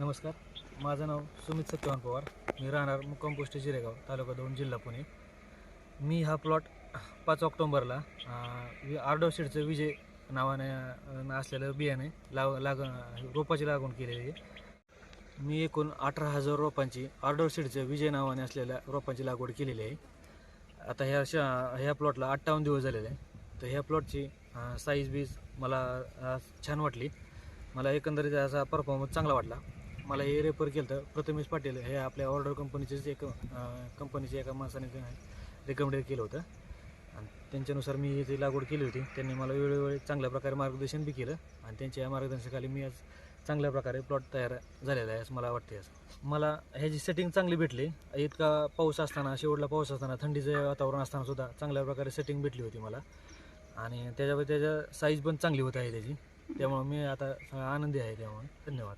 नमस्कार. माझं नाव सुमित सत्यवान पवार. मी राहणार मुक्काम पोस्ट जिरेगाव तालुका दोन जिल्हा पुणे. मी हा प्लॉट पाच ऑक्टोंबरला आर्डो सीडचं विजय नावाने असलेलं बियाणे लाव लाग रोपाची लागवड केलेली आहे. मी एकूण अठरा हजार रोपांची आर्डोशीडचं विजय नावाने असलेल्या रोपांची लागवड केलेली आहे. आता ह्या श ह्या प्लॉटला अठ्ठावन्न दिवस झालेले आहे. तर ह्या प्लॉटची साईज बीज मला छान वाटली. मला एकंदरीत असा परफॉर्मन्स चांगला वाटला. मला हे रेफर केलं तर प्रथमेश पाटील हे आपल्या ऑर्डर कंपनीचेच एक अं, कंपनीच्या एका माणसाने रेकमेंडेड केलं होतं. आणि त्यांच्यानुसार मी याची लागवड केली होती. त्यांनी मला वेळोवेळी चांगल्या प्रकारे मार्गदर्शन बी केलं. आणि त्यांच्या या मार्गदर्शनाखाली मी आज चांगल्या प्रकारे प्लॉट तयार झालेला आहे असं मला वाटते असं. मला ह्याची सेटिंग चांगली भेटली. इतका पाऊस असताना शेवटला पाऊस असताना थंडीचं वातावरण असतानासुद्धा चांगल्या प्रकारे सेटिंग भेटली होती मला. आणि त्याच्यावर त्याच्या साईज पण चांगली होत आहे त्याची. त्यामुळं मी आता आनंदी आहे त्यामुळे. धन्यवाद.